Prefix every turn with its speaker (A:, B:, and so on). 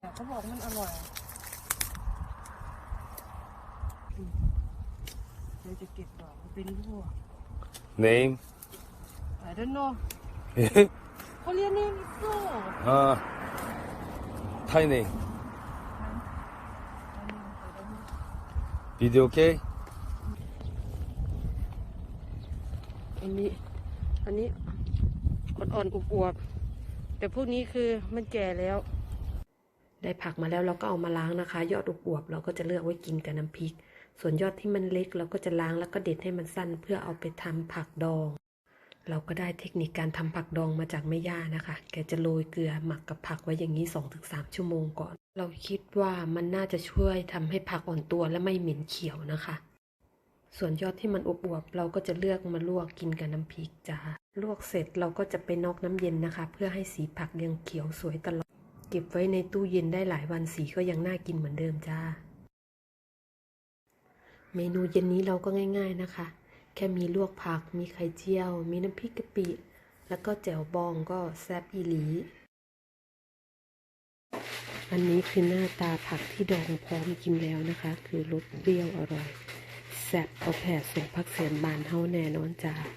A: แต่เขาบอกมันอร่อยอืมเดี๋ยวจะเก็บดอกมันเป็นรั่ว
B: Name?
A: I don't know เขาเรียกนี่มิโซ่
B: ah, Thai name. Video okay?
A: อันนี้อันนี้อ่อนๆอวบๆแต่พวกนี้คือมันแก่แล้ว
C: ได้ผักมาแล้วเราก็เอามาล้างนะคะ ยอดอวบๆเราก็จะเลือกไว้กินกับน้ำพริก ส่วนยอดที่มันเล็กเราก็จะล้างแล้วก็เด็ดให้มันสั้น เพื่อเอาไปทำผักดอง เราก็ได้เทคนิคการทำผักดองมาจากแม่ย่านะคะ แกจะโรยเกลือหมักกับผักไว้อย่างนี้ 2-3 ชั่วโมงก่อน เราคิดว่ามันน่าจะช่วยทำให้ผักอ่อนตัวและไม่เหม็นเขียวนะคะส่วนยอดที่มันอวบเราก็จะเลือกมาลวกกินกับน้ำพริกจ้าลวกเสร็จเราก็จะไปนอกน้ำเย็นนะคะ เพื่อให้สีผักยังเขียวสวยตลอด เก็บไว้ในตู้เย็นได้หลายวันสีก็ยังน่ากินเหมือนเดิมจ้า เมนูเย็นนี้เราก็ง่าย ๆนะคะ แค่มีลวกผัก มีไข่เจียว มีน้ำพริกกะปิ แล้วก็แจ่วบองก็แซ่บอีหลี อันนี้คือหน้าตาผักที่ดองพร้อมกินแล้วนะคะ คือรสเปรี้ยวอร่อย แซ่บเอาแผ่ส่งพักเสียนบานเฮาแน่นอนจ้า